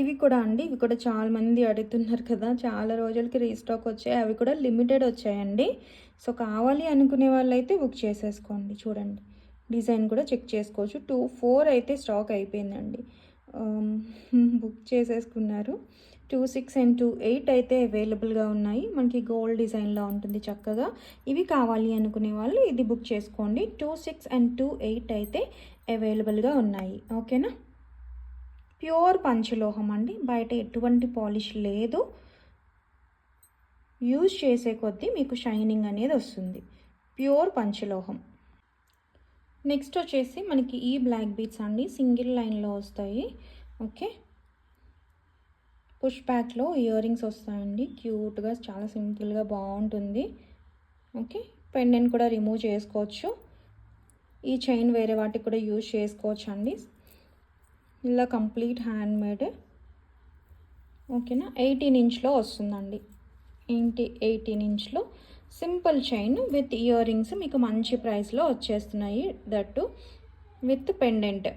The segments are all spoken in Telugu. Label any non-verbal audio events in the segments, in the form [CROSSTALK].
ఇవి కూడా అండి ఇవి కూడా చాలా మంది అడుగుతున్నారు కదా. చాలా రోజులకి రీస్టాక్ వచ్చాయి అవి కూడా లిమిటెడ్ వచ్చాయండి. సో కావాలి అనుకునే వాళ్ళైతే బుక్ చేసేసుకోండి చూడండి. డిజైన్ కూడా చెక్ చేసుకోవచ్చు. టూ ఫోర్ అయితే స్టాక్ అయిపోయిందండి. బుక్ చేసేసుకున్నారు. Two six and two eight అయితే అవైలబుల్గా ఉన్నాయి. మనకి గోల్డ్ డిజైన్లో ఉంటుంది చక్కగా. ఇవి కావాలి అనుకునే వాళ్ళు ఇది బుక్ చేసుకోండి. Two six and two eight అయితే అవైలబుల్గా ఉన్నాయి. ఓకేనా? ప్యూర్ పంచలోహం అండి. బయట ఎటువంటి పాలిష్ లేదు. యూజ్ చేసే కొద్దీ మీకు షైనింగ్ అనేది వస్తుంది. ప్యూర్ పంచలోహం. నెక్స్ట్ వచ్చేసి మనకి ఈ బ్లాక్ బీట్స్ అండి. సింగిల్ లైన్లో వస్తాయి. ఓకే. పుష్ బ్యాక్లో ఇయర్ రింగ్స్ వస్తాయండి. క్యూట్గా చాలా సింపుల్గా బాగుంటుంది. ఓకే. పెండెంట్ కూడా రిమూవ్ చేసుకోవచ్చు. ఈ చైన్ వేరే వాటికి కూడా యూజ్ చేసుకోవచ్చు అండి ఇలా కంప్లీట్ హ్యాండ్ మేడ్. ఓకేనా? ఎయిటీన్ ఇంచ్లో వస్తుందండి. ఏంటి? ఎయిటీన్ ఇంచ్లో. Simple chain with ear rings మీకు మంచి ప్రైస్లో వచ్చేస్తున్నాయి దట్టు విత్ పెండెంట్.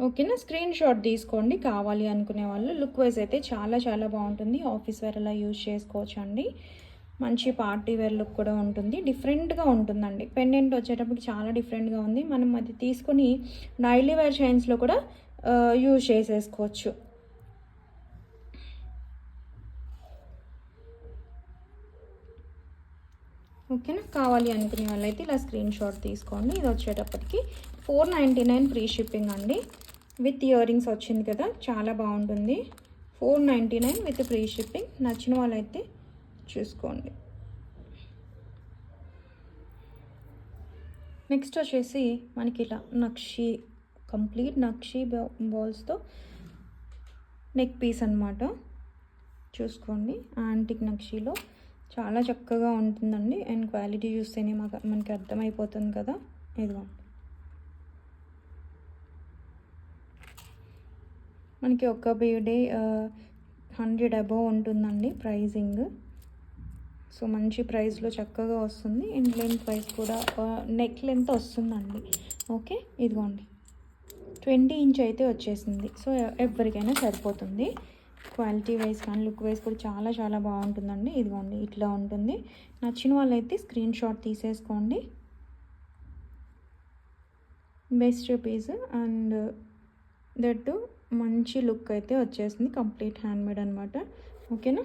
ఓకేనా? స్క్రీన్ షాట్ తీసుకోండి. కావాలి అనుకునే వాళ్ళు. లుక్ వైజ్ అయితే చాలా చాలా బాగుంటుంది. ఆఫీస్ వేర్ అలా యూజ్ చేసుకోవచ్చు అండి మంచి పార్టీ వేర్ లుక్ కూడా ఉంటుంది. డిఫరెంట్గా ఉంటుందండి. పెండెంట్ వచ్చేటప్పటికి చాలా డిఫరెంట్గా ఉంది. మనం అది తీసుకొని డైలీ వేర్ చైన్స్లో కూడా యూజ్ చేసేసుకోవచ్చు. ఓకేనా? కావాలి అనుకునే వాళ్ళైతే ఇలా స్క్రీన్ షాట్ తీసుకోండి. ఇది వచ్చేటప్పటికి four ninety nine free shipping అండి. విత్ ఇయర్ రింగ్స్ వచ్చింది కదా చాలా బాగుంటుంది. Four ninety nine with free shipping. నచ్చిన వాళ్ళైతే చూసుకోండి. నెక్స్ట్ వచ్చేసి మనకి ఇలా నక్షి కంప్లీట్ నక్షి బాల్స్తో నెక్ పీస్ అనమాట చూసుకోండి. యాంటిక్ నక్షిలో చాలా చక్కగా ఉంటుందండి. అండ్ క్వాలిటీ చూస్తేనే మాకు మనకి అర్థమైపోతుంది కదా. ఇదిగో. మనకి ఒక బీడే హండ్రెడ్ అబవ్ ఉంటుందండి ప్రైజింగ్. సో మంచి ప్రైస్లో చక్కగా వస్తుంది. అండ్ లెంత్ ప్రైస్ కూడా నెక్ లెంత్ వస్తుందండి. ఓకే ఇదిగోండి. ట్వంటీ ఇంచ్ అయితే వచ్చేసింది. సో ఎవరికైనా సరిపోతుంది. క్వాలిటీ వైజ్ కానీ లుక్ వైజ్ కూడా చాలా చాలా బాగుంటుందండి. ఇదిగోండి ఇట్లా ఉంటుంది. నచ్చిన వాళ్ళైతే స్క్రీన్ షాట్ తీసేసుకోండి. బెస్ట్ పీస్ అండ్ దట్టు మంచి లుక్ అయితే వచ్చేసింది. కంప్లీట్ హ్యాండ్మేడ్ అనమాట ఓకేనా?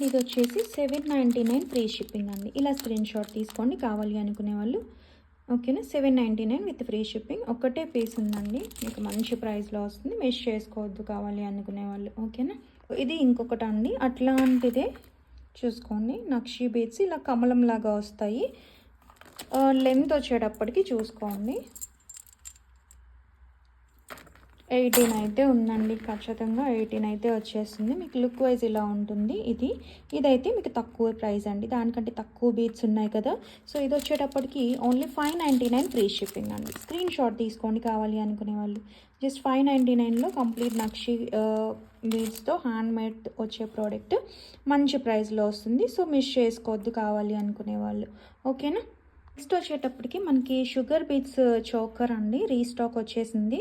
ఇది వచ్చేసి seven ninety nine free shipping అండి. ఇలా స్క్రీన్ షాట్ తీసుకోండి. కావాలి అనుకునే వాళ్ళు. ఓకేనా? Seven ninety nine with free shipping. ఒక్కటే పీస్ ఉందండి. మీకు మంచి ప్రైస్లో వస్తుంది. మిస్ చేసుకోవద్దు. కావాలి అనుకునే వాళ్ళు. ఓకేనా? ఇది ఇంకొకటి అండి. అట్లాంటిదే చూసుకోండి. నక్షీ బీట్స్ ఇలా కమలం లాగా వస్తాయి. లెంత్ వచ్చేటప్పటికి చూసుకోండి. ఎయిటీన్ అయితే ఉందండి ఖచ్చితంగా ఎయిటీన్ అయితే వచ్చేస్తుంది. మీకు లుక్ వైజ్ ఇలా ఉంటుంది ఇది. ఇదైతే మీకు తక్కువ ప్రైస్ అండి. దానికంటే తక్కువ బీట్స్ ఉన్నాయి కదా. సో ఇది వచ్చేటప్పటికి only five ninety nine free shipping అండి. స్క్రీన్ షాట్ తీసుకోండి కావాలి అనుకునే వాళ్ళు. జస్ట్ ఫైవ్ నైంటీ నైన్లో కంప్లీట్ నక్షి బీడ్స్తో హ్యాండ్ మేడ్ వచ్చే ప్రోడక్ట్ మంచి ప్రైస్లో వస్తుంది. సో మిస్ చేసుకోవద్దు కావాలి అనుకునే వాళ్ళు. ఓకేనా? నెక్స్ట్ వచ్చేటప్పటికి మనకి షుగర్ బీట్స్ చోకర్ అండి. రీస్టాక్ వచ్చేసింది.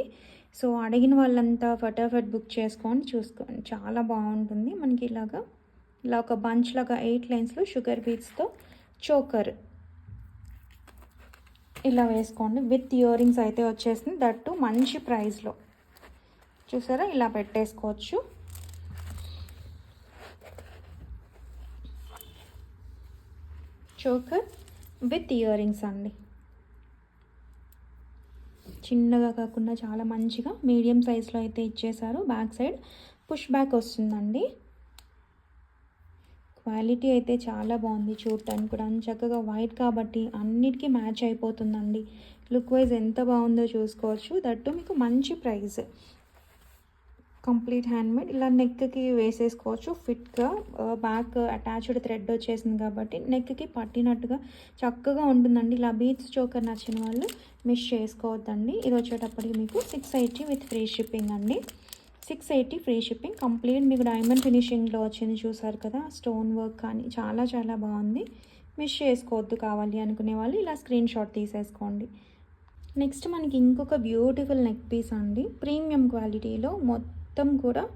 సో అడిగిన వాళ్ళంతా ఫటాఫట్ బుక్ చేసుకొని చూసుకోండి. చాలా బాగుంటుంది. మనకి ఇలాగా ఇలా ఒక బంచ్ లాగా ఎయిట్ లైన్స్లో షుగర్ బీట్స్తో చోకర్ ఇలా వేసుకోండి. విత్ ఇయర్ రింగ్స్ అయితే వచ్చేసింది. దట్టు మంచి ప్రైస్లో. చూసారా? ఇలా పెట్టేసుకోవచ్చు. చోకర్ విత్ ఇయర్ రింగ్స్ అండి. చిన్నగా కాకుండా చాలా మంచిగా మీడియం సైజులో అయితే ఇచ్చేసారు బ్యాక్ సైడ్ పుష్ బ్యాక్ వస్తుందండి. క్వాలిటీ అయితే చాలా బాగుంది చూడటానికి కూడా. చక్కగా వైట్ కాబట్టి అన్నిటికీ మ్యాచ్ అయిపోతుందండి. లుక్ వైజ్ ఎంత బాగుందో చూసుకోవచ్చు. దట్టు మీకు మంచి ప్రైస్. Complete handmade. ఇలా నెక్కి వేసేసుకోవచ్చు. ఫిట్గా బ్యాక్ అటాచ్డ్ థ్రెడ్ వచ్చేసింది కాబట్టి నెక్కి పట్టినట్టుగా చక్కగా ఉంటుందండి. ఇలా బీచ్ చోకర్ నచ్చిన వాళ్ళు మిస్ చేసుకోవద్దండి. ఇది వచ్చేటప్పటికి మీకు six eighty with free shipping అండి. Six eighty free shipping. Complete మీకు డైమండ్ ఫినిషింగ్లో వచ్చింది చూసారు కదా. స్టోన్ వర్క్ కానీ చాలా చాలా బాగుంది. మిస్ చేసుకోవద్దు కావాలి అనుకునే వాళ్ళు ఇలా స్క్రీన్ షాట్ తీసేసుకోండి. నెక్స్ట్ మనకి ఇంకొక బ్యూటిఫుల్ నెక్ పీస్ అండి. ప్రీమియం క్వాలిటీలో మొత్తం మొత్తం కూడా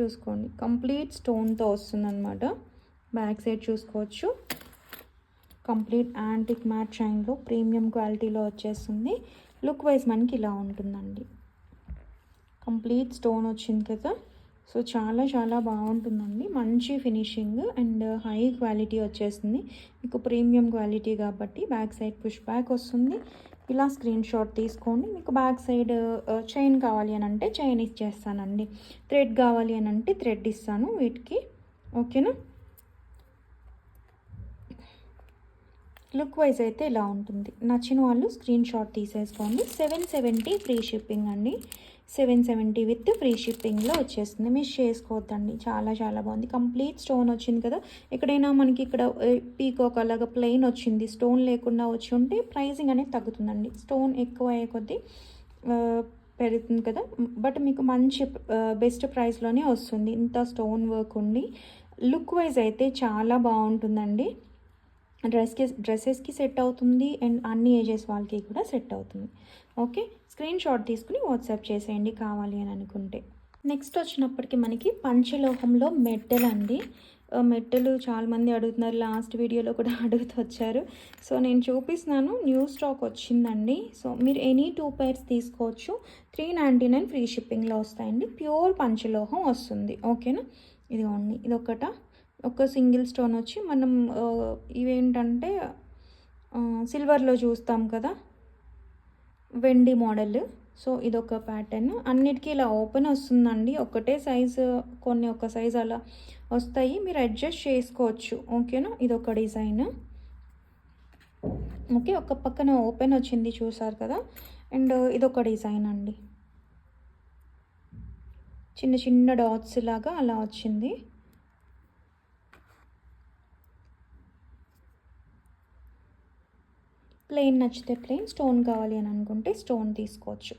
చూసుకోండి. కంప్లీట్ స్టోన్తో వస్తుందన్నమాట. బ్యాక్ సైడ్ చూసుకోవచ్చు. కంప్లీట్ యాంటిక్ మ్యాట్ షైన్లో ప్రీమియం క్వాలిటీలో వచ్చేస్తుంది. లుక్ వైజ్ మనకి ఇలా ఉంటుందండి. కంప్లీట్ స్టోన్ వచ్చింది కదా. సో చాలా చాలా బాగుంటుందండి. మంచి ఫినిషింగ్ అండ్ హై క్వాలిటీ వచ్చేస్తుంది. మీకు ప్రీమియం క్వాలిటీ కాబట్టి బ్యాక్ సైడ్ పుష్ బ్యాక్ వస్తుంది. ఇలా స్క్రీన్ షాట్ తీసుకోండి మీకు బ్యాక్ సైడ్ చైన్ కావాలి అని అంటే చైన్ ఇచ్చేస్తానండి. థ్రెడ్ కావాలి అని అంటే థ్రెడ్ ఇస్తాను వీటికి. ఓకేనా లుక్ వైజ్ అయితే ఇలా ఉంటుంది. నచ్చిన వాళ్ళు స్క్రీన్ షాట్ తీసేసుకోండి. సెవెన్ సెవెంటీ ఫ్రీ షిప్పింగ్ అండి. సెవెన్ సెవెంటీ విత్ ఫ్రీ షిప్పింగ్లో వచ్చేస్తుంది. మిస్ చేసుకోవద్దండి. చాలా చాలా బాగుంది. కంప్లీట్ స్టోన్ వచ్చింది కదా. ఎక్కడైనా మనకి ఇక్కడ పీకోక్ అలాగా ప్లెయిన్ వచ్చింది. స్టోన్ లేకుండా వచ్చి ఉంటే ప్రైజింగ్ అనేది తగ్గుతుందండి. స్టోన్ ఎక్కువ అయ్యే కొద్దీ పెరుగుతుంది కదా. బట్ మీకు మంచి బెస్ట్ ప్రైస్లోనే వస్తుంది. ఇంత స్టోన్ వర్క్ ఉండి లుక్ వైజ్ అయితే చాలా బాగుంటుందండి. డ్రెస్కి డ్రెస్సెస్కి సెట్ అవుతుంది అండ్ అన్ని ఏజెస్ వాళ్ళకి కూడా సెట్ అవుతుంది. ఓకే? స్క్రీన్ షాట్ తీసుకుని వాట్సాప్ చేసేయండి కావాలి అని అనుకుంటే. నెక్స్ట్ వచ్చినప్పటికి మనకి పంచలోహంలో మెట్టెలు అండి. మెట్టెలు చాలామంది అడుగుతున్నారు. లాస్ట్ వీడియోలో కూడా [LAUGHS] అడుగుతూ వచ్చారు. సో నేను చూపిస్తున్నాను. న్యూ స్టాక్ వచ్చిందండి. సో మీరు ఎనీ టూ పైర్స్ తీసుకోవచ్చు. త్రీ నైంటీ నైన్ ఫ్రీ షిప్పింగ్లో వస్తాయండి. ప్యూర్ పంచలోహం వస్తుంది. ఓకేనా? ఇదిగోండి. ఇది ఒకట ఒక సింగిల్ స్టోన్ వచ్చి మనం ఇవేంటంటే సిల్వర్లో చూస్తాం కదా? వెండి మోడల్. సో ఇదొక ప్యాటర్న్ అన్నిటికీ ఇలా ఓపెన్ వస్తుందండి. ఒకటే సైజు కొన్ని ఒక సైజు అలా వస్తాయి. మీరు అడ్జస్ట్ చేసుకోవచ్చు. ఓకేనా ఇదొక డిజైన్ ఓకే ఒక పక్కన ఓపెన్ వచ్చింది చూసారు కదా? అండ్ ఇదొక డిజైన్ అండి. చిన్న చిన్న డాట్స్ లాగా అలా వచ్చింది. ప్లెయిన్ నచ్చితే ప్లెయిన్ స్టోన్ కావాలి అని అనుకుంటే స్టోన్ తీసుకోవచ్చు.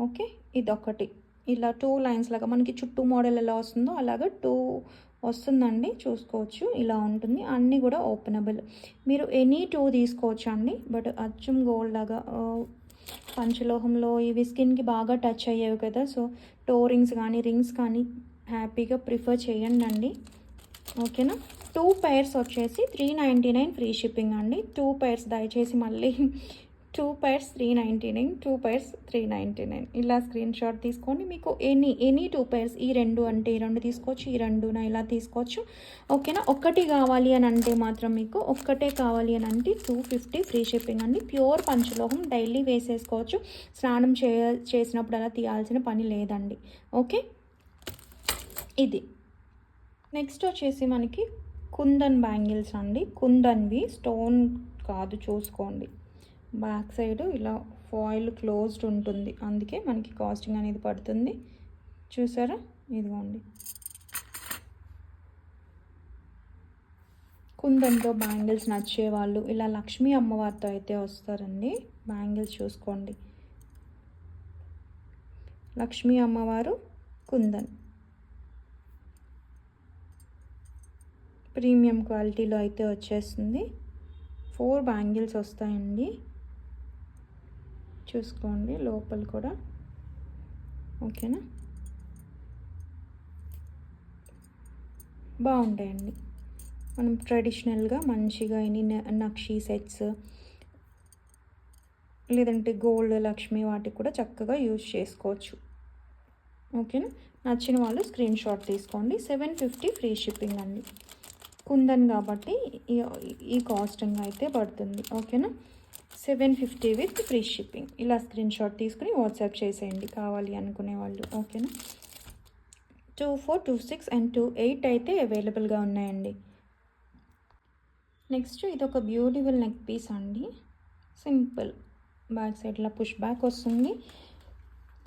ఓకే? ఇదొకటి. ఇలా టూ లైన్స్ లాగా మనకి చుట్టూ మోడల్ ఎలా వస్తుందో అలాగా టూ వస్తుందండి. చూసుకోవచ్చు. ఇలా ఉంటుంది. అన్నీ కూడా ఓపెనబుల్. మీరు ఎనీ టూ తీసుకోవచ్చు అండి. బట్ అచ్చం గోల్డ్ లాగా పంచలోహంలో ఇవి స్కిన్కి బాగా టచ్ అయ్యేవి కదా. సో టో రింగ్స్ కానీ రింగ్స్ కానీ హ్యాపీగా ప్రిఫర్ చేయండి అండి ఓకేనా? టూ పైర్స్ వచ్చేసి three ninety nine free shipping అండి. టూ పైర్స్ దయచేసి మళ్ళీ two pairs three ninety nine two pairs three ninety nine ఇలా స్క్రీన్ షాట్ తీసుకోండి. మీకు ఎనీ ఎనీ టూ పైర్స్ ఈ రెండు అంటే ఈ రెండు తీసుకోవచ్చు ఈ రెండున ఇలా తీసుకోవచ్చు. ఓకేనా? ఒక్కటి కావాలి అని అంటే మాత్రం మీకు ఒక్కటే కావాలి అని అంటే టూ ఫిఫ్టీ ఫ్రీ షిప్పింగ్ అండి. ప్యూర్ పంచలోహం డైలీ వేసేసుకోవచ్చు. స్నానం చే చేసినప్పుడు అలా తీయాల్సిన పని లేదండి. ఓకే? ఇది. నెక్స్ట్ వచ్చేసి మనకి కుందన్ బ్యాంగిల్స్ అండి. కుందన్వి స్టోన్ కాదు చూసుకోండి. బ్యాక్ సైడ్ ఇలా ఫాయిల్ క్లోజ్డ్ ఉంటుంది. అందుకే మనకి కాస్టింగ్ అనేది పడుతుంది. చూసారా? ఇదిగోండి. కుందన్తో బ్యాంగిల్స్ నచ్చేవాళ్ళు. ఇలా లక్ష్మీ అమ్మవారితో అయితే వస్తారండి. బ్యాంగిల్స్ చూసుకోండి. లక్ష్మీ అమ్మవారు కుందన్. ప్రీమియం క్వాలిటీలో అయితే వచ్చేస్తుంది. ఫోర్ బ్యాంగిల్స్ వస్తాయండి. చూసుకోండి లోపల కూడా. ఓకేనా? బాగుంటాయండి. మనం ట్రెడిషనల్గా మంచిగా ఎన్ని నక్షి సెట్స్ లేదంటే గోల్డ్ లక్ష్మి వాటికి కూడా చక్కగా యూజ్ చేసుకోవచ్చు. ఓకేనా? నచ్చిన వాళ్ళు స్క్రీన్ షాట్ తీసుకోండి. సెవెన్ ఫిఫ్టీ ఫ్రీ షిప్పింగ్ అండి. కుందన్ కాబట్టి ఈ- కాస్టింగ్ అయితే పడుతుంది ఓకేనా? Seven fifty with free shipping. ఇలా స్క్రీన్ షాట్ తీసుకుని వాట్సాప్ చేసేయండి కావాలి అనుకునే వాళ్ళు ఓకేనా? Two four two six and two eight అయితే అవైలబుల్గా ఉన్నాయండి. నెక్స్ట్ ఇది ఒక బ్యూటిఫుల్ నెక్ పీస్ అండి. సింపుల్. బ్యాక్ సైడ్లో పుష్ బ్యాక్ వస్తుంది.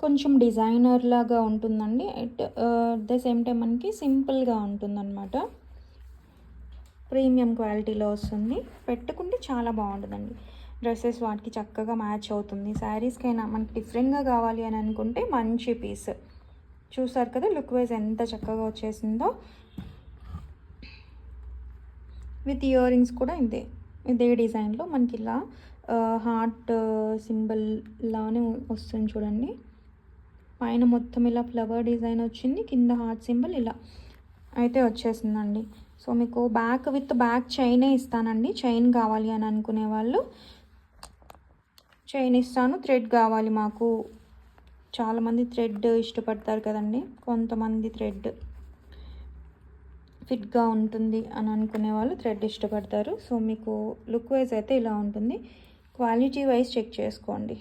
కొంచెం డిజైనర్ లాగా ఉంటుందండి. అట్ ద సేమ్ టైం మనకి సింపుల్గా ఉంటుందన్నమాట. ప్రీమియం క్వాలిటీలో వస్తుంది. పెట్టుకుంటే చాలా బాగుంటుందండి. డ్రెస్సెస్ వాటికి చక్కగా మ్యాచ్ అవుతుంది. శారీస్కైనా మనకి డిఫరెంట్గా కావాలి అని అనుకుంటే మంచి పీస్. చూసారు కదా లుక్ వైజ్ ఎంత చక్కగా వచ్చేసిందో. విత్ ఇయర్ రింగ్స్ కూడా ఇంతే. ఇదే డిజైన్లో మనకి ఇలా హార్ట్ సింబల్ లానే వస్తుంది చూడండి. పైన మొత్తం ఇలా ఫ్లవర్ డిజైన్ వచ్చింది. కింద హార్ట్ సింబల్ ఇలా అయితే వచ్చేసిందండి. సో మీకు బ్యాక్ విత్ బ్యాక్ చైనే ఇస్తానండి. చైన్ కావాలి అని అనుకునే వాళ్ళు చైన్ ఇస్తాను. థ్రెడ్ కావాలి మాకు. చాలామంది థ్రెడ్ ఇష్టపడతారు కదండి. కొంతమంది థ్రెడ్ ఫిట్గా ఉంటుంది అని అనుకునే వాళ్ళు థ్రెడ్ ఇష్టపడతారు. సో మీకు లుక్ వైజ్ అయితే ఇలా ఉంటుంది. క్వాలిటీ వైజ్ చెక్ చేసుకోండి.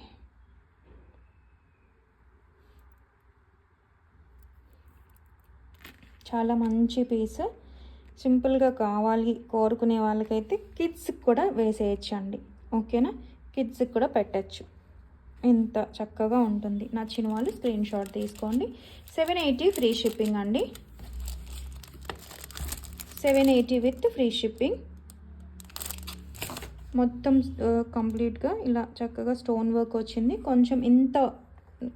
చాలా మంచి పీస్. సింపుల్గా కావాలి కోరుకునే వాళ్ళకైతే కిడ్స్కి కూడా వేసేయచ్చండి. ఓకేనా? కిడ్స్కి కూడా పెట్టచ్చు. ఇంత చక్కగా ఉంటుంది. నచ్చిన వాళ్ళు స్క్రీన్ షాట్ తీసుకోండి. సెవెన్ ఎయిటీ ఫ్రీ షిప్పింగ్ అండి. Seven eighty with free shipping. మొత్తం కంప్లీట్గా ఇలా చక్కగా స్టోన్ వర్క్ వచ్చింది. కొంచెం ఇంత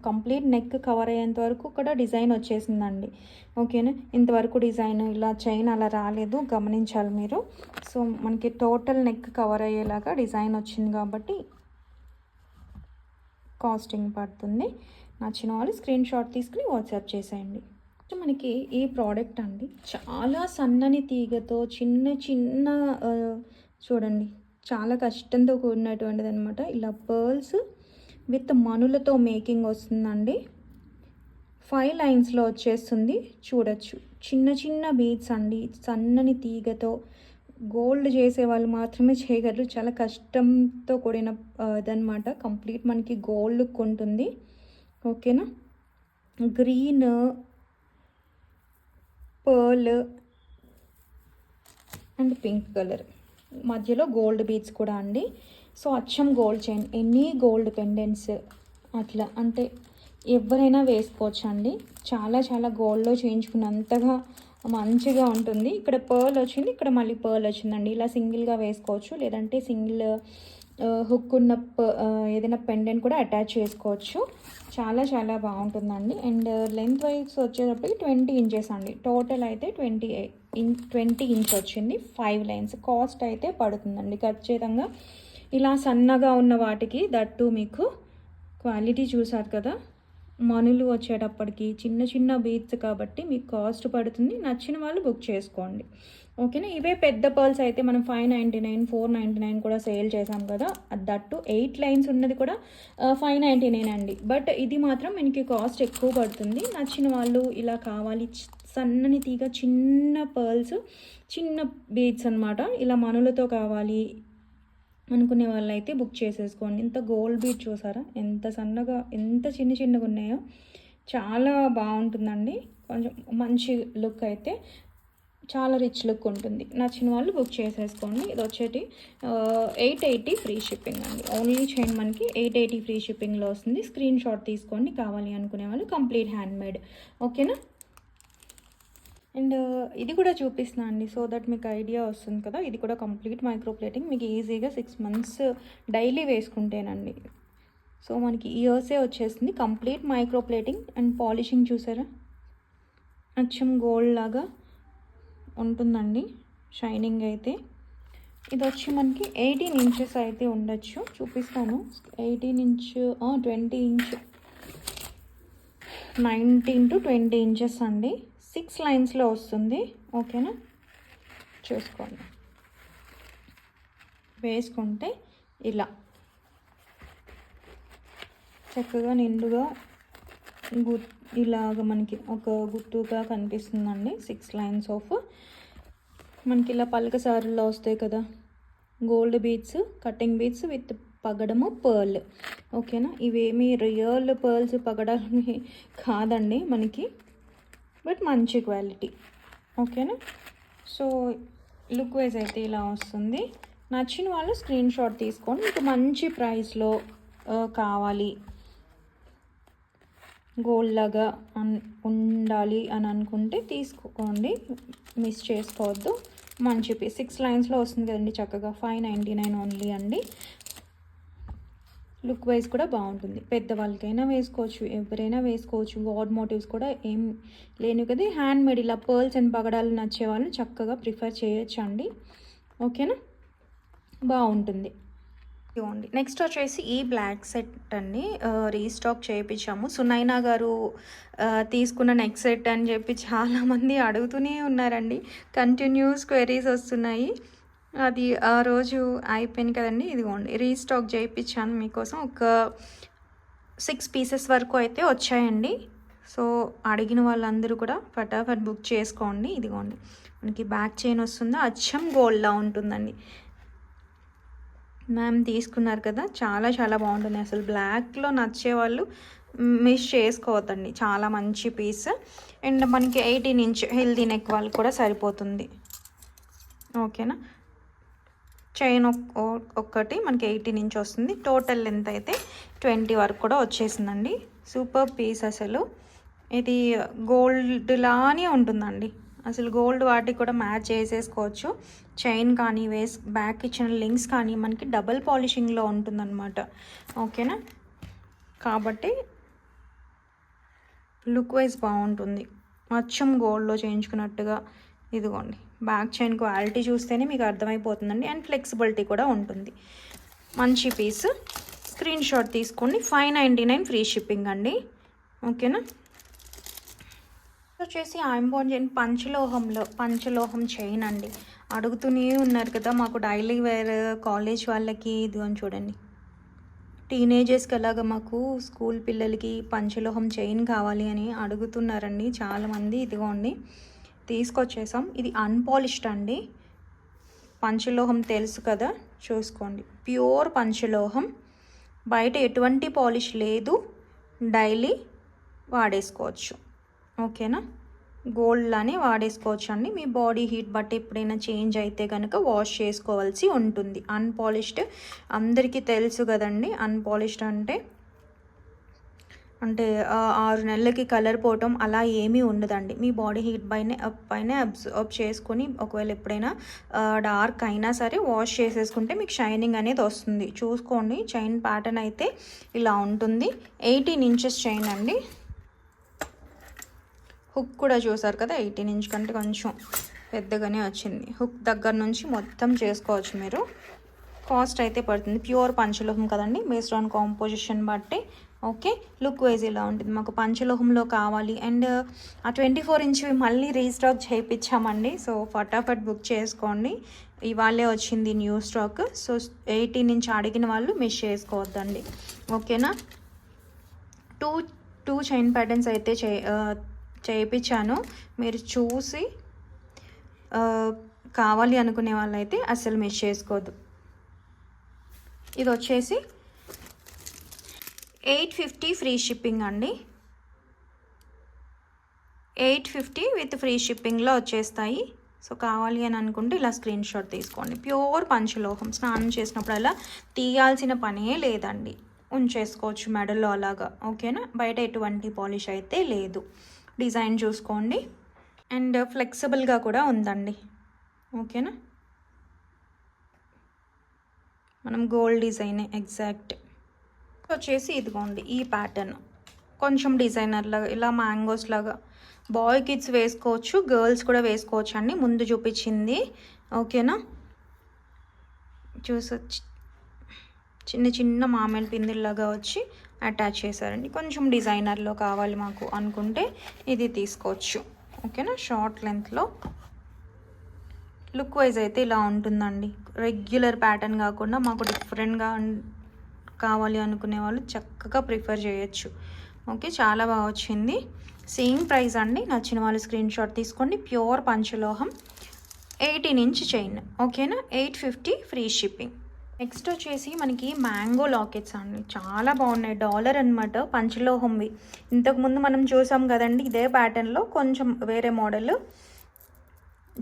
కంప్లీట్ నెక్ కవర్ అయ్యేంత వరకు కూడా డిజైన్ వచ్చేసిందండి. ఓకేనా? ఇంతవరకు డిజైన్ ఇలా చైన్ అలా రాలేదు గమనించాలి మీరు. సో మనకి టోటల్ నెక్ కవర్ అయ్యేలాగా డిజైన్ వచ్చింది కాబట్టి కాస్టింగ్ పడుతుంది. నచ్చిన వాళ్ళు స్క్రీన్ షాట్ తీసుకుని వాట్సాప్ చేసేయండి. మనకి ఈ ప్రోడక్ట్ అండి చాలా సన్నని తీగతో చిన్న చిన్న చూడండి చాలా కష్టంతో కూడినటువంటిది అనమాట ఇలా పర్ల్స్ విత్ మనులతో మేకింగ్ వస్తుందండి. ఫైవ్ లైన్స్లో వచ్చేస్తుంది. చూడొచ్చు. చిన్న చిన్న బీడ్స్ అండి. సన్నని తీగతో గోల్డ్ చేసే వాళ్ళు మాత్రమే చేయగలరు. చాలా కష్టంతో కూడిన ఆ, కంప్లీట్ మనకి గోల్డ్ ఉంటుంది. ఓకేనా? Green pearl and pink colour. మధ్యలో గోల్డ్ బీడ్స్ కూడా అండి. సో అచ్చం gold chain any gold pendants అట్లా. అంటే ఎవరైనా వేసుకోవచ్చు అండి చాలా చాలా గోల్డ్లో చేయించుకున్నంతగా మంచిగా ఉంటుంది. ఇక్కడ పర్ల్ వచ్చింది ఇక్కడ మళ్ళీ పర్ల్ వచ్చిందండి. ఇలా సింగిల్గా వేసుకోవచ్చు. లేదంటే సింగిల్ హుక్ ఉన్న ప- ఏదైనా పెండెంట్ కూడా అటాచ్ చేసుకోవచ్చు. చాలా చాలా బాగుంటుందండి. అండ్ లెంత్ వైజ్ వచ్చేటప్పటికి ట్వంటీ ఇంచెస్ అండి. టోటల్ అయితే ట్వంటీ ఇన్ ట్వంటీ ఇంచ్ వచ్చింది. ఫైవ్ లైన్స్ కాస్ట్ అయితే పడుతుందండి. ఖచ్చితంగా ఇలా సన్నగా ఉన్న వాటికి దట్టు మీకు క్వాలిటీ చూసారు కదా? మనులు వచ్చేటప్పటికి చిన్న చిన్న బీట్స్ కాబట్టి మీకు కాస్ట్ పడుతుంది. నచ్చిన వాళ్ళు బుక్ చేసుకోండి. ఓకేనా? ఇవే పెద్ద పర్ల్స్ అయితే మనం five ninety nine four ninety nine కూడా సేల్ చేసాం కదా? అది దట్టు ఎయిట్ లైన్స్ ఉన్నది కూడా ఫైవ్ నైంటీ నైన్ అండి. బట్ ఇది మాత్రం మనకి కాస్ట్ ఎక్కువ పడుతుంది. నచ్చిన వాళ్ళు ఇలా కావాలి. సన్నని తీగ చిన్న పర్ల్స్ చిన్న బీట్స్ అన్నమాట. ఇలా మనులతో కావాలి అనుకునే వాళ్ళైతే బుక్ చేసేసుకోండి. ఇంత గోల్డ్ బీట్ చూసారా? ఎంత సన్నగా ఎంత చిన్న చిన్నగా ఉన్నాయో. చాలా బాగుంటుందండి. కొంచెం మంచి లుక్ అయితే చాలా రిచ్ లుక్ ఉంటుంది. నచ్చిన వాళ్ళు బుక్ చేసేసుకోండి. ఇది వచ్చేటి ఎయిట్ ఎయిటీ ఫ్రీ షిప్పింగ్ అండి. ఓన్లీ చైన్ మనకి ఎయిట్ ఎయిటీ ఫ్రీ షిప్పింగ్లో వస్తుంది. స్క్రీన్ షాట్ తీసుకోండి. కావాలి అనుకునే వాళ్ళు కంప్లీట్ హ్యాండ్ మేడ్ ఓకేనా అండ్ ఇది కూడా చూపిస్తున్నా అండి. సో దట్ మీకు ఐడియా వస్తుంది కదా ఇది కూడా కంప్లీట్ మైక్రో ప్లేటింగ్ మీకు ఈజీగా సిక్స్ మంత్స్ డైలీ వేసుకుంటేనండి. సో మనకి ఇయర్సే వచ్చేస్తుంది complete micro plating and polishing చూసారా? అచ్చం గోల్డ్ లాగా ఉంటుందండి షైనింగ్ అయితే. ఇది వచ్చి మనకి ఎయిటీన్ ఇంచెస్ అయితే ఉండొచ్చు. చూపిస్తాను. Eighteen inch twenty inch nineteen to twenty inches అండి. సిక్స్ లైన్స్లో వస్తుంది. ఓకేనా? చూసుకోండి. వేసుకుంటే ఇలా. చక్కగా నిండుగా గు ఇలాగ మనకి ఒక గుర్తుగా కనిపిస్తుందండి సిక్స్ లైన్స్ ఆఫ్. మనకి ఇలా పలక సారీలో వస్తాయి కదా. Gold beads cutting beads with పగడము pearl. ఓకేనా? ఇవేమి రియల్ పర్ల్స్ పగడాలని కాదండి మనకి. బట్ మంచి క్వాలిటీ. ఓకేనా? సో లుక్ వైజ్ అయితే ఇలా వస్తుంది. నచ్చిన వాళ్ళు స్క్రీన్ షాట్ తీసుకోండి. మీకు మంచి ప్రైస్లో కావాలి. గోల్డ్ లాగా ఉండాలి అని అనుకుంటే తీసుకోండి. మిస్ చేసుకోవద్దు. మంచి పీస్ సిక్స్ లైన్స్లో వస్తుంది కదండి చక్కగా. ఫైవ్ నైంటీ నైన్ ఓన్లీ అండి. లుక్ వైజ్ కూడా బాగుంటుంది. పెద్దవాళ్ళకైనా వేసుకోవచ్చు ఎవరైనా వేసుకోవచ్చు. గాడ్ మోటివ్స్ కూడా ఏం లేని కదా. హ్యాండ్ మేడ్ ఇలా పర్ల్స్ అండ్ పగడాలు నచ్చే వాళ్ళు చక్కగా ప్రిఫర్ చేయొచ్చు అండి ఓకేనా? బాగుంటుంది. ఇవ్వండి నెక్స్ట్ వచ్చేసి ఈ బ్లాక్ సెట్ అండి. రీస్టాక్ చేయించాము. సునైనా గారు తీసుకున్న నెక్ సెట్ అని చెప్పి చాలామంది అడుగుతూనే ఉన్నారండి. కంటిన్యూస్ క్వెరీస్ వస్తున్నాయి. అది ఆ రోజు అయిపోయింది కదండి. ఇదిగోండి రీస్టాక్ చేయించాను మీకోసం. ఒక సిక్స్ పీసెస్ వరకు అయితే వచ్చాయండి. సో అడిగిన వాళ్ళందరూ కూడా ఫటాఫట్ బుక్ చేసుకోండి. ఇదిగోండి మనకి బ్యాక్ చైన్ వస్తుందా? అచ్చం గోల్డ్లా ఉంటుందండి. మ్యామ్ తీసుకున్నారు కదా చాలా చాలా బాగుంటుంది. అసలు బ్లాక్లో నచ్చేవాళ్ళు మిస్ చేసుకోవద్దండి. చాలా మంచి పీస్ అండ్ మనకి ఎయిటీన్ ఇంచ్ హెల్దీ నెక్ వాళ్ళు కూడా సరిపోతుంది. ఓకేనా? చైన్ ఒక్కటి మనకి ఎయిటీన్ ఇంచ్ వస్తుంది. టోటల్ లెంత్ అయితే ట్వంటీ వరకు కూడా వచ్చేసిందండి. సూపర్ పీస్ అసలు. ఇది గోల్డ్ లానే ఉంటుందండి. అసలు గోల్డ్ వాటికి కూడా మ్యాచ్ చేసేసుకోవచ్చు. చైన్ కానీ వేస్ బ్యాక్ ఇచ్చిన లింక్స్ కానీ మనకి డబల్ పాలిషింగ్లో ఉంటుందన్నమాట. ఓకేనా? కాబట్టి లుక్ వైజ్ బాగుంటుంది. అచ్చం గోల్డ్లో చేయించుకున్నట్టుగా ఇదిగోండి. బ్యాక్ చైన్ క్వాలిటీ చూస్తేనే మీకు అర్థమైపోతుందండి. అండ్ ఫ్లెక్సిబిలిటీ కూడా ఉంటుంది. మంచి పీస్. స్క్రీన్ షాట్ తీసుకోండి. Five ninety nine free shipping అండి. ఓకేనా? వచ్చేసి ఆంబోన్ చైన్ పంచలోహంలో పంచలోహం చైన్ అండి. అడుగుతూనే ఉన్నారు కదా మాకు డైలీ వేర్ కాలేజ్ వాళ్ళకి ఇది అని చూడండి. టీనేజర్స్కి అలాగా మాకు స్కూల్ పిల్లలకి పంచలోహం చైన్ కావాలి అని అడుగుతున్నారండి. చాలామంది ఇదిగోండి. తీసుకొచ్చేసాం. ఇది అన్పాలిష్డ్ అండి. పంచలోహం తెలుసు కదా? చూసుకోండి. ప్యూర్ పంచలోహం. బయట ఎటువంటి పాలిష్ లేదు. డైలీ వాడేసుకోవచ్చు. ఓకేనా? గోల్డ్లానే వాడేసుకోవచ్చు అండి. మీ బాడీ హీట్ బట్టి ఎప్పుడైనా చేంజ్ అయితే కనుక వాష్ చేసుకోవాల్సి ఉంటుంది. అన్పాలిష్డ్ అందరికీ తెలుసు కదండి. అన్పాలిష్డ్ అంటే అంటే ఆరు నెలలకి కలర్ పోవటం అలా ఏమీ ఉండదండి. మీ బాడీ హీట్ పైన పైన అబ్జర్వ్ చేసుకొని ఒకవేళ ఎప్పుడైనా డార్క్ అయినా సరే వాష్ చేసేసుకుంటే మీకు షైనింగ్ అనేది వస్తుంది. చూసుకోండి చైన్ ప్యాటర్న్ అయితే ఇలా ఉంటుంది. ఎయిటీన్ ఇంచెస్ చైన్ అండి. హుక్ కూడా చూసారు కదా ఎయిటీన్ ఇంచ్ కంటే కొంచెం పెద్దగానే వచ్చింది. హుక్ దగ్గర నుంచి మొత్తం చేసుకోవచ్చు మీరు. కాస్ట్ అయితే పడుతుంది. ప్యూర్ పంచలోహం కదండి. బేస్డ్ ఆన్ కాంపోజిషన్ బట్టి ఓకే? లుక్ వైజ్ ఇలా ఉంటుంది? మాకు పంచలోహంలో కావాలి. అండ్ ఆ ట్వంటీ ఫోర్ ఇంచ్వి మళ్ళీ రీస్టాక్ చేయించామండి సో ఫటాఫట్ బుక్ చేసుకోండి. ఇవాళే వచ్చింది new stock. So eighteen inch అడిగిన వాళ్ళు మిస్ చేసుకోవద్దండి. ఓకేనా? టూ టూ చైన్ ప్యాటర్న్స్ అయితే చే చేయించాను మీరు చూసి కావాలి అనుకునే వాళ్ళైతే అస్సలు మిస్ చేసుకోవద్దు. ఇది వచ్చేసి ఎయిట్ ఫిఫ్టీ ఫ్రీ షిప్పింగ్ అండి. ఎయిట్ ఫిఫ్టీ విత్ ఫ్రీ షిప్పింగ్లో వచ్చేస్తాయి. సో కావాలి అని అనుకుంటే ఇలా స్క్రీన్ షాట్ తీసుకోండి. ప్యూర్ పంచలోహం. స్నానం చేసినప్పుడల్లా తీయాల్సిన పనే లేదండి. ఉంచేసుకోవచ్చు మెడలో అలాగా. ఓకేనా? బయట ఎటువంటి పాలిష్ అయితే లేదు. డిజైన్ చూసుకోండి. అండ్ ఫ్లెక్సిబుల్గా కూడా ఉందండి. ఓకేనా? మనం గోల్డ్ డిజైన్ ఎగ్జాక్ట్. వచ్చేసి ఇదిగోండి ఈ ప్యాటర్న్ కొంచెం డిజైనర్ లాగా ఇలా మ్యాంగోస్ లాగా. బాయ్ కిడ్స్ వేసుకోవచ్చు గర్ల్స్ కూడా వేసుకోవచ్చు అండి. ముందు చూపించింది. ఓకేనా చూసొచ్చి. చిన్న చిన్న మామిడి పిందిల్లాగా వచ్చి అటాచ్ చేశారండి. కొంచెం డిజైనర్లో కావాలి మాకు అనుకుంటే ఇది తీసుకోవచ్చు. ఓకేనా షార్ట్ లెంత్లో లుక్ వైజ్ అయితే ఇలా ఉంటుందండి. రెగ్యులర్ ప్యాటర్న్ కాకుండా మాకు డిఫరెంట్గా కావాలి అనుకునే వాళ్ళు చక్కగా ప్రిఫర్ చేయొచ్చు. ఓకే చాలా బాగా వచ్చింది. సేమ్ ప్రైస్ అండి. నచ్చిన వాళ్ళు స్క్రీన్ షాట్ తీసుకోండి. ప్యూర్ పంచలోహం ఎయిటీన్ ఇంచ్ చైన్ ఓకేనా eight fifty free shipping next వచ్చేసి మనకి మ్యాంగో లాకెట్స్ అండి. చాలా బాగున్నాయి. డాలర్ అనమాట పంచలోహంవి. ఇంతకుముందు మనం చూసాం కదండి ఇదే ప్యాటర్న్లో కొంచెం వేరే మోడల్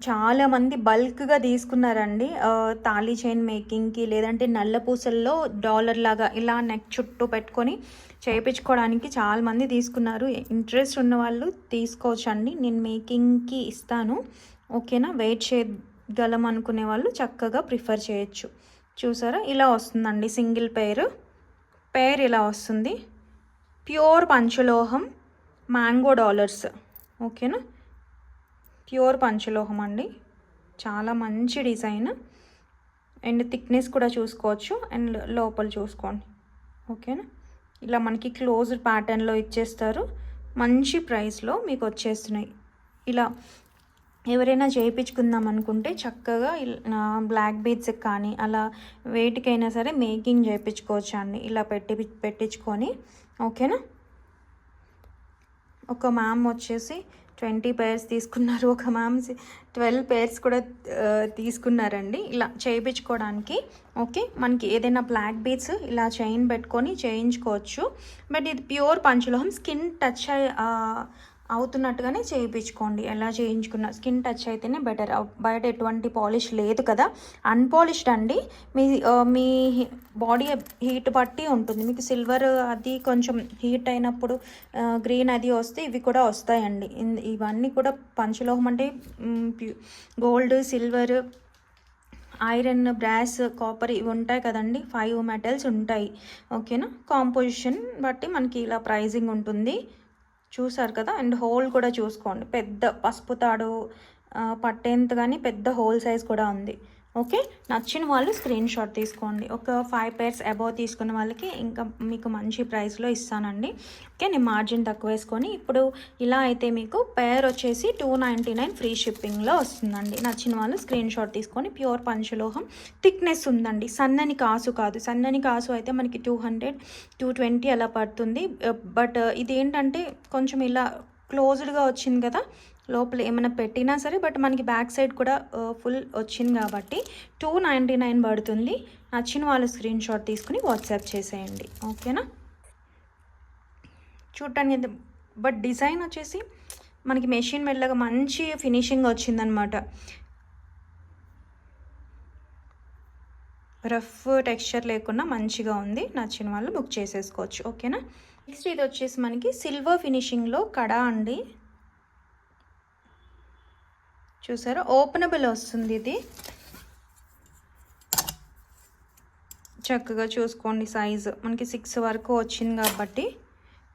చాలామంది బల్క్గా తీసుకున్నారండి. తాళీ చైన్ మేకింగ్కి లేదంటే నల్ల పూసల్లో డాలర్ లాగా ఇలా నెక్ చుట్టూ పెట్టుకొని చేయించుకోవడానికి చాలామంది తీసుకున్నారు. ఇంట్రెస్ట్ ఉన్న వాళ్ళు తీసుకోవచ్చండి. నేను మేకింగ్కి ఇస్తాను. ఓకేనా? వెయిట్ చేయగలం అనుకునే వాళ్ళు చక్కగా ప్రిఫర్ చేయొచ్చు. చూసారా? ఇలా వస్తుందండి సింగిల్ పేర్. పేర్ ఇలా వస్తుంది. ప్యూర్ పంచలోహం మ్యాంగో డాలర్స్. ఓకేనా? ప్యూర్ పంచలోహం అండి. చాలా మంచి డిజైన్. అండ్ థిక్నెస్ కూడా చూసుకోవచ్చు. అండ్ లోపల చూసుకోండి. ఓకేనా? ఇలా మనకి క్లోజ్డ్ ప్యాటర్న్లో ఇచ్చేస్తారు. మంచి ప్రైస్లో మీకు వచ్చేస్తున్నాయి. ఇలా ఎవరైనా చేయించుకుందాం అనుకుంటే చక్కగా బ్లాక్ బీడ్స్ కానీ అలా వేటికైనా సరే మేకింగ్ చేయించుకోవచ్చు అండి. ఇలా పెట్టి పెట్టించుకొని. ఓకేనా? ఒక మ్యామ్ వచ్చేసి ట్వంటీ పేర్స్ తీసుకున్నారు. ఒక మ్యామ్ ట్వెల్వ్ పేర్స్ కూడా తీసుకున్నారండి. ఇలా చేయించుకోవడానికి. ఓకే? మనకి ఏదైనా బ్లాక్ బీట్స్ ఇలా చైన్ పెట్టుకొని చేయించుకోవచ్చు. బట్ ఇది ప్యూర్ పంచలోహం. స్కిన్ టచ్ అవుతున్నట్టుగానే చేయించుకోండి. ఎలా చేయించుకున్న స్కిన్ టచ్ అయితేనే బెటర్. బయట ఎటువంటి పాలిష్ లేదు కదా. అన్పాలిష్డ్ అండి. మీ మీ బాడీ హీట్ బట్టి ఉంటుంది. మీకు సిల్వర్ అది కొంచెం హీట్ అయినప్పుడు గ్రీన్ అది వస్తే ఇవి కూడా వస్తాయండి. ఇన్- ఇవన్నీ కూడా పంచలోహం అంటే gold silver iron brass copper ఇవి ఉంటాయి కదండి. ఫైవ్ మెటల్స్ ఉంటాయి. ఓకేనా? కాంపోజిషన్ బట్టి మనకి ఇలా ప్రైజింగ్ ఉంటుంది. చూసారు కదా? అండ్ హోల్ కూడా చూసుకోండి. పెద్ద పసుపు తాడు పట్టేంత కానీ పెద్ద హోల్ సైజ్ కూడా ఉంది. ఓకే? నచ్చిన వాళ్ళు స్క్రీన్ షాట్ తీసుకోండి. ఒక ఫైవ్ పేర్స్ అబౌవ్ తీసుకున్న వాళ్ళకి ఇంకా మీకు మంచి ప్రైస్లో ఇస్తానండి. ఓకే? నేను మార్జిన్ తక్కువ వేసుకొని ఇప్పుడు ఇలా అయితే మీకు పేర్ వచ్చేసి టూ నైంటీ నైన్ ఫ్రీ షిప్పింగ్లో వస్తుందండి. నచ్చిన వాళ్ళు స్క్రీన్ షాట్ తీసుకొని ప్యూర్ పంచలోహం థిక్నెస్ ఉందండి. సన్నని కాసు కాదు. సన్నని కాసు అయితే మనకి టూ హండ్రెడ్ టూ ట్వంటీ అలా పడుతుంది. బట్ ఇది ఏంటంటే కొంచెం ఇలా క్లోజ్డ్గా వచ్చింది కదా లోపల ఏమైనా పెట్టినా సరే బట్ మనకి బ్యాక్ సైడ్ కూడా ఫుల్ వచ్చింది కాబట్టి టూ నైంటీ నైన్ పడుతుంది. నచ్చిన వాళ్ళు స్క్రీన్ షాట్ తీసుకుని వాట్సాప్ చేసేయండి. ఓకేనా? చూడటానికి బట్ డిజైన్ వచ్చేసి మనకి మెషిన్ మెల్లగా మంచి ఫినిషింగ్ వచ్చిందనమాట రఫ్ టెక్స్చర్ లేకుండా మంచిగా ఉంది. నచ్చిన వాళ్ళు బుక్ చేసేసుకోవచ్చు. ఓకేనా? నెక్స్ట్ ఇది వచ్చేసి మనకి సిల్వర్ ఫినిషింగ్లో కడా అండి. చూసారా? ఓపెనబుల్ వస్తుంది ఇది. చక్కగా చూసుకోండి సైజు. మనకి సిక్స్ వరకు వచ్చింది కాబట్టి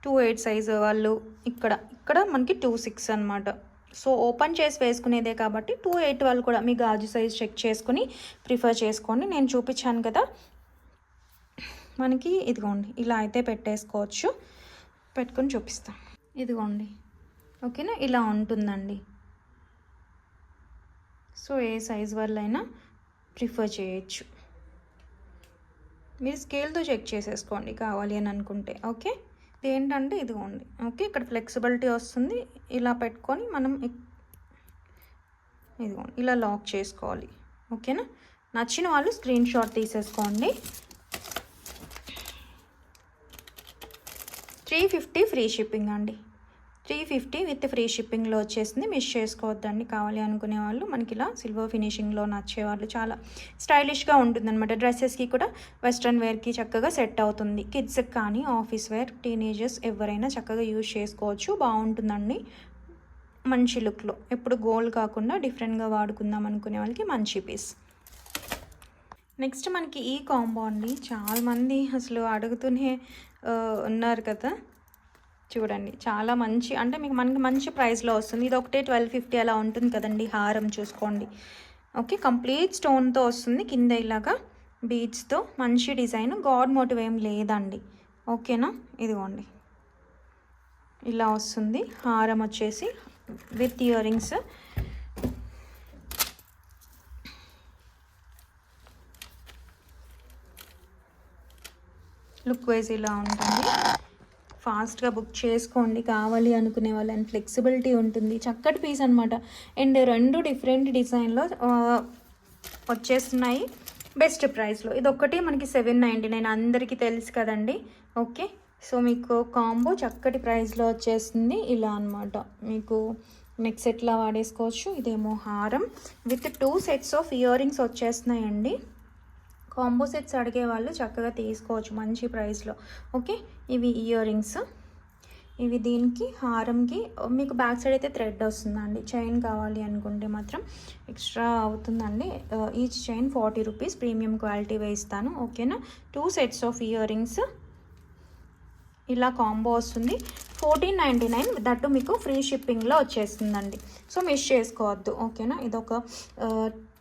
టూ ఎయిట్ సైజు వాళ్ళు ఇక్కడ ఇక్కడ మనకి టూ సిక్స్ అనమాట సో ఓపెన్ చేసి వేసుకునేదే కాబట్టి టూ ఎయిట్ వాళ్ళు కూడా మీ గాజు సైజ్ చెక్ చేసుకుని ప్రిఫర్ చేసుకోండి. నేను చూపించాను కదా. మనకి ఇదిగోండి ఇలా అయితే పెట్టేసుకోవచ్చు. పెట్టుకొని చూపిస్తాం. ఇదిగోండి. ఓకేనా? ఇలా ఉంటుందండి. సో ఏ సైజ్ వాళ్ళైనా ప్రిఫర్ చేయొచ్చు. మీరు స్కేల్తో చెక్ చేసేసుకోండి కావాలి అని అనుకుంటే ఓకే? ఏంటంటే ఇదిగోండి ఓకే? ఇక్కడ ఫ్లెక్సిబిలిటీ వస్తుంది ఇలా పెట్టుకొని మనం ఇదిగోండి ఇలా లాక్ చేసుకోవాలి ఓకేనా? నచ్చిన వాళ్ళు స్క్రీన్ షాట్ తీసేసుకోండి. త్రీ ఫిఫ్టీ ఫ్రీ షిప్పింగ్ అండి. త్రీ ఫిఫ్టీ విత్ ఫ్రీ షిప్పింగ్లో వచ్చేసింది. మిస్ చేసుకోవద్దండి కావాలి అనుకునే వాళ్ళు మనకి ఇలా సిల్వర్ ఫినిషింగ్లో నచ్చే వాళ్ళు చాలా స్టైలిష్గా ఉంటుందన్నమాట. డ్రెస్సెస్కి కూడా వెస్ట్రన్ వేర్కి చక్కగా సెట్ అవుతుంది. కిడ్స్కి కానీ ఆఫీస్ వేర్ టీనేజర్స్ ఎవరైనా చక్కగా యూజ్ చేసుకోవచ్చు. బాగుంటుందండి మంచి లుక్లో. ఎప్పుడు గోల్డ్ కాకుండా డిఫరెంట్గా వాడుకుందాం అనుకునే వాళ్ళకి మంచి పీస్. నెక్స్ట్ మనకి ఈ కాంబో అండి. చాలామంది అసలు అడుగుతూనే ఉన్నారు కదా. చూడండి. చాలా మంచి అంటే మీకు మనకి మంచి ప్రైస్లో వస్తుంది. ఇది ఒకటే ట్వెల్వ్ ఫిఫ్టీ అలా ఉంటుంది కదండి హారం చూసుకోండి. ఓకే కంప్లీట్ స్టోన్తో వస్తుంది. కింద ఇలాగా బీచ్తో మంచి డిజైన్. గాడ్ మోటివ్ ఏం లేదండి. ఓకేనా? ఇదిగోండి. ఇలా వస్తుంది. హారం వచ్చేసి with ear rings. Look wise ఇలా ఉంటుంది. ఫాస్ట్గా బుక్ చేసుకోండి కావాలి అనుకునే వాళ్ళు అండ్ ఫ్లెక్సిబిలిటీ ఉంటుంది. చక్కటి పీస్ అనమాట అండ్ రెండు డిఫరెంట్ డిజైన్లో వచ్చేస్తున్నాయి. బెస్ట్ ప్రైస్లో. ఇది ఒక్కటి మనకి సెవెన్ నైంటీ నైన్. అందరికీ తెలుసు కదండి. ఓకే? సో మీకు కాంబో చక్కటి ప్రైస్లో వచ్చేస్తుంది. ఇలా అన్నమాట. మీకు నెక్ సెట్లా వాడేసుకోవచ్చు. ఇదేమో హారం. With two sets of earrings వచ్చేస్తున్నాయండి. Combo sets అడిగే వాళ్ళు చక్కగా తీసుకోవచ్చు మంచి ప్రైస్లో. ఓకే? ఇవి ఇయర్ రింగ్స్ ఇవి దీనికి హారంకి మీకు బ్యాక్ సైడ్ అయితే థ్రెడ్ వస్తుందండి. చైన్ కావాలి అనుకుంటే మాత్రం ఎక్స్ట్రా అవుతుందండి. Each chain forty rupees premium quality వేయిస్తాను ఓకేనా? Two sets of earrings ఇలా కాంబో వస్తుంది. ఫోర్టీన్ నైంటీ నైన్ దట్టు మీకు ఫ్రీ షిప్పింగ్లో వచ్చేస్తుందండి. సో మిస్ చేసుకోవద్దు. ఓకేనా? ఇది ఒక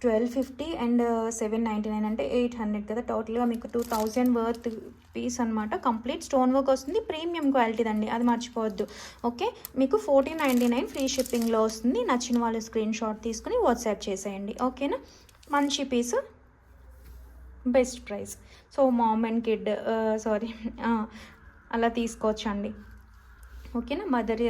twelve fifty and seven ninety nine అంటే ఎయిట్ హండ్రెడ్ కదా? టోటల్గా మీకు టూ థౌజండ్ వర్త్ పీస్ అనమాట కంప్లీట్ స్టోన్ వర్క్ వస్తుంది. ప్రీమియం క్వాలిటీ అండి అది మర్చిపోవద్దు. ఓకే? మీకు ఫోర్టీన్ నైంటీ నైన్ ఫ్రీ షిప్పింగ్లో వస్తుంది. నచ్చిన వాళ్ళు స్క్రీన్ షాట్ తీసుకుని వాట్సాప్ చేసేయండి. ఓకేనా? మంచి piece. Best price. So mom and kid sari అలా తీసుకోవచ్చండి. ఓకేనా? మదర్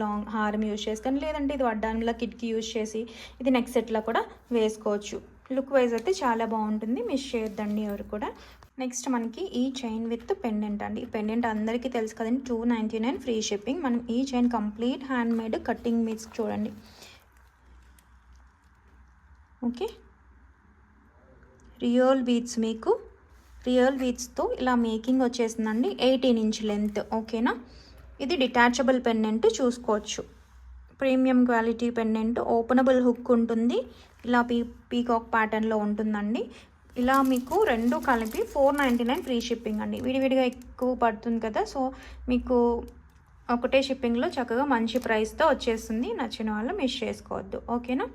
లాంగ్ హారం యూజ్ చేసుకొని లేదంటే ఇది వడ్డాన్లా కిడ్కి యూజ్ చేసి ఇది నెక్స్ట్ సెట్లో కూడా వేసుకోవచ్చు. లుక్ వైజ్ అయితే చాలా బాగుంటుంది. మిస్ చేయొద్దండి ఎవరు కూడా. నెక్స్ట్ మనకి ఈ చైన్ విత్ పెండెంట్ అండి. ఈ పెండెంట్ అందరికీ తెలుసు కదండి. Two ninety nine free shipping. మనం ఈ chain complete hand made cutting beads చూడండి. ఓకే? రియల్ బీట్స్ మీకు రియల్ వీడ్స్తో ఇలా మేకింగ్ వచ్చేసిందండి. ఎయిటీన్ ఇంచ్ లెంత్ ఓకేనా? ఇది డిటాచబుల్ పెండెంట్ చూసుకోవచ్చు. Premium quality pendant openable hook ఉంటుంది. ఇలా పీ పీకాక్ ప్యాటర్న్లో ఉంటుందండి. ఇలా మీకు రెండు కలిపి four ninety nine free shipping అండి. విడివిడిగా ఎక్కువ పడుతుంది కదా సో మీకు ఒకటే షిప్పింగ్లో చక్కగా మంచి ప్రైస్తో వచ్చేస్తుంది. నచ్చిన వాళ్ళు మిస్ చేసుకోవద్దు ఓకేనా?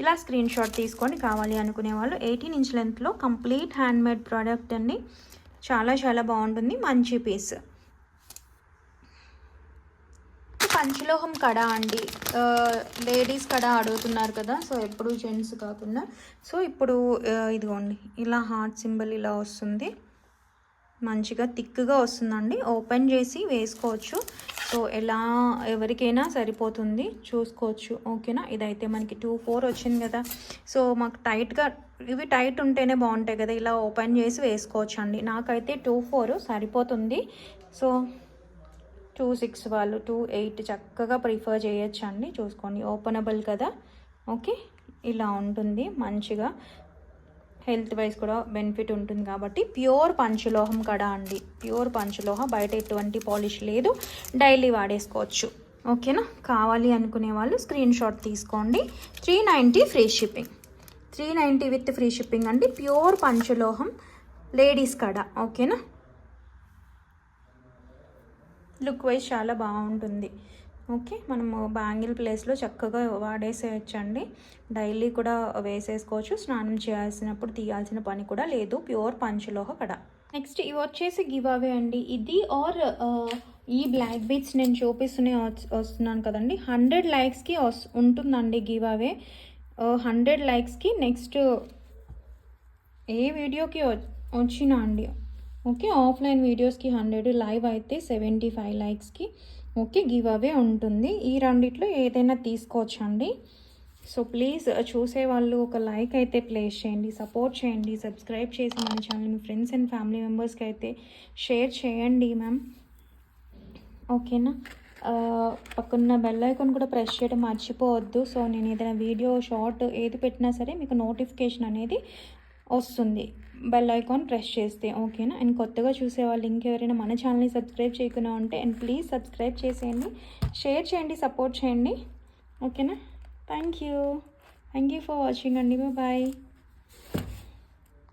ఇలా స్క్రీన్ షాట్ తీసుకొని కావాలి అనుకునే వాళ్ళు ఎయిటీన్ ఇంచ్ లెంత్లో కంప్లీట్ హ్యాండ్మేడ్ ప్రోడక్ట్ అండి. చాలా చాలా బాగుంటుంది. మంచి పీస్ పంచలోహం కడ అండి. లేడీస్ కడ అడుగుతున్నారు కదా సో ఎప్పుడు జెంట్స్ కాకుండా. సో ఇప్పుడు ఇదిగోండి. ఇలా హార్ట్ సింబల్ ఇలా వస్తుంది. మంచిగా థిక్గా వస్తుందండి. ఓపెన్ చేసి వేసుకోవచ్చు. సో ఎలా ఎవరికైనా సరిపోతుంది. చూసుకోవచ్చు. ఓకేనా? ఇదైతే మనకి టూ ఫోర్ వచ్చింది కదా. సో మాకు టైట్గా ఇవి టైట్ ఉంటేనే బాగుంటాయి కదా. ఇలా ఓపెన్ చేసి వేసుకోవచ్చు అండి నాకైతే టూ ఫోర్ సరిపోతుంది. సో టూ సిక్స్ వాళ్ళు టూ ఎయిట్ చక్కగా ప్రిఫర్ చేయొచ్చు అండి చూసుకోండి. ఓపెనబుల్ కదా. ఓకే? ఇలా ఉంటుంది మంచిగా. హెల్త్ వైజ్ కూడా బెనిఫిట్ ఉంటుంది కాబట్టి ప్యూర్ పంచలోహం కడ అండి. ప్యూర్ పంచలోహ బయట ఎటువంటి పాలిష్ లేదు. డైలీ వాడేసుకోవచ్చు. ఓకేనా? కావాలి అనుకునే వాళ్ళు స్క్రీన్ షాట్ తీసుకోండి. Three ninety free shipping. Three ninety with free shipping అండి. ప్యూర్ పంచలోహం లేడీస్ కడ. ఓకేనా? లుక్ వైజ్ చాలా బాగుంటుంది. ఓకే మనము బ్యాంగిల్ ప్లేస్లో చక్కగా వాడేసేయచ్చండి. డైలీ కూడా వేసేసుకోవచ్చు. స్నానం చేయాల్సినప్పుడు తీయాల్సిన పని కూడా లేదు. ప్యూర్ పంచలోహ కడ. నెక్స్ట్ ఇవి వచ్చేసి గివ్ అవే అండి. ఇది ఆర్ ఈ బ్లాక్ బీట్స్ నేను చూపిస్తూనే వస్తున్నాను కదండి. హండ్రెడ్ లైక్స్కి వస్ ఉంటుందండి గివ్ అవే. హండ్రెడ్ లైక్స్కి నెక్స్ట్ ఏ వీడియోకి వచ్చినా అండి. ఓకే ఆఫ్లైన్ వీడియోస్కి హండ్రెడ్ లైవ్ అయితే సెవెంటీ ఫైవ్ లైక్స్కి. ఓకే గివ్ అవే ఉంటుంది. ఈ రెండిట్లో ఏదైనా తీసుకోవచ్చండి. సో ప్లీజ్ చూసే వాళ్ళు ఒక లైక్ అయితే ప్లేస్ చేయండి సపోర్ట్ చేయండి సబ్స్క్రైబ్ చేసి మన ఛానల్ని మీ ఫ్రెండ్స్ అండ్ ఫ్యామిలీ మెంబర్స్కి అయితే షేర్ చేయండి మ్యామ్. ఓకేనా? ఆ, పక్కన బెల్ ఐకాన్ కూడా ప్రెస్ చేయడం మర్చిపోవద్దు. సో నేను ఏదైనా వీడియో షార్ట్ ఏది పెట్టినా సరే మీకు నోటిఫికేషన్ అనేది వస్తుంది. బెల్ ఐకాన్ ప్రెస్ చేస్తే ఓకేనా అండ్ కొత్తగా చూసే వాళ్ళు ఇంకెవరైనా మన ఛానల్ని సబ్స్క్రైబ్ చేయకుండా ఉంటే అండ్ ప్లీజ్ సబ్స్క్రైబ్ చేసేయండి. షేర్ చేయండి సపోర్ట్ చేయండి. ఓకేనా thank you thank you for watching అండి. బాయ్